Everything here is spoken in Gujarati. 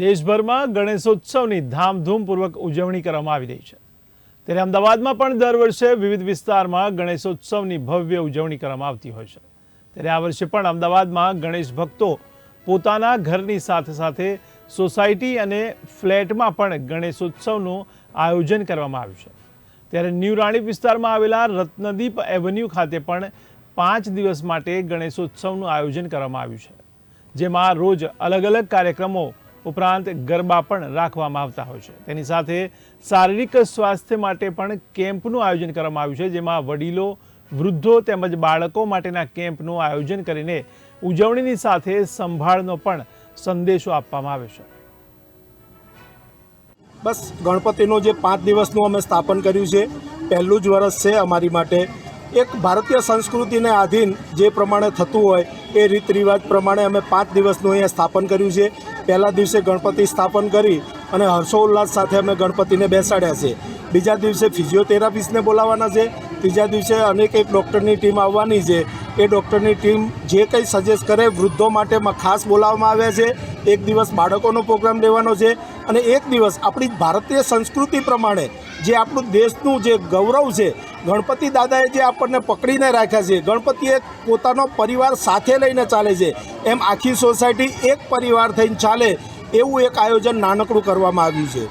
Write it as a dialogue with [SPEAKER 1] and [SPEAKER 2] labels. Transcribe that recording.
[SPEAKER 1] દેશભરમાં ગણેશોત્સવની ધામધૂમપૂર્વક ઉજવણી કરવામાં આવી રહી છે. ત્યારે અમદાવાદમાં પણ દર વર્ષે વિવિધ વિસ્તારમાં ગણેશોત્સવની ભવ્ય ઉજવણી કરવામાં આવતી હોય છે. ત્યારે આ વર્ષે પણ અમદાવાદમાં ગણેશ ભક્તો પોતાના ઘરની સાથે સાથે સોસાયટી અને ફ્લેટમાં પણ ગણેશોત્સવનું આયોજન કરવામાં આવ્યું છે. ત્યારે ન્યૂ રાણીપ વિસ્તારમાં આવેલા રત્નદીપ એવન્યુ ખાતે પણ પાંચ દિવસ માટે ગણેશોત્સવનું આયોજન કરવામાં આવ્યું છે. જેમાં રોજ અલગ અલગ કાર્યક્રમો ઉપરાંત ગરબા પણ રાખવામાં આવતા હોય છે. તેની સાથે શારીરિક સ્વાસ્થ્ય માટે પણ કેમ્પનું આયોજન કરવામાં આવ્યું છે, જેમાં વડીલો, વૃદ્ધો તેમજ બાળકો માટેના કેમ્પનું આયોજન કરીને ઉજવણીની સાથે સંભાળનો પણ સંદેશો આપવામાં આવે છે.
[SPEAKER 2] બસ, ગણપતિનું જે પાંચ દિવસનું અમે સ્થાપન કર્યું છે, પહેલું જ વર્ષ છે અમારી માટે. એક ભારતીય સંસ્કૃતિને આધીન જે પ્રમાણે થતું હોય એ રીત રિવાજ પ્રમાણે અમે પાંચ દિવસનું અહીંયા સ્થાપન કર્યું છે. પહેલા દિવસે ગણપતિ સ્થાપન કરી અને હર્ષોલ્લાસ સાથે અમે ગણપતિને બેસાડ્યા છે. બીજા દિવસે ફિઝિયોથેરાપિસ્ટને બોલાવવાના છે. ત્રીજા દિવસે અનેક એક ડૉક્ટરની ટીમ આવવાની છે. એ ડૉક્ટરની ટીમ જે કંઈ સજેસ્ટ કરે વૃદ્ધો માટે ખાસ બોલાવવામાં આવ્યા છે. એક દિવસ બાળકોનો પ્રોગ્રામ લેવાનો છે અને એક દિવસ આપણી ભારતીય સંસ્કૃતિ પ્રમાણે જે આપણું દેશનું જે ગૌરવ છે ગણપતિ દાદાએ જે આપણને પકડીને રાખ્યા છે ગણપતિ એક પોતાનો પરિવાર સાથે લઈને ચાલે છે. એમ આખી સોસાયટી એક પરિવાર થઈને ચાલે એવું એક આયોજન નાનકડું કરવામાં આવ્યું છે.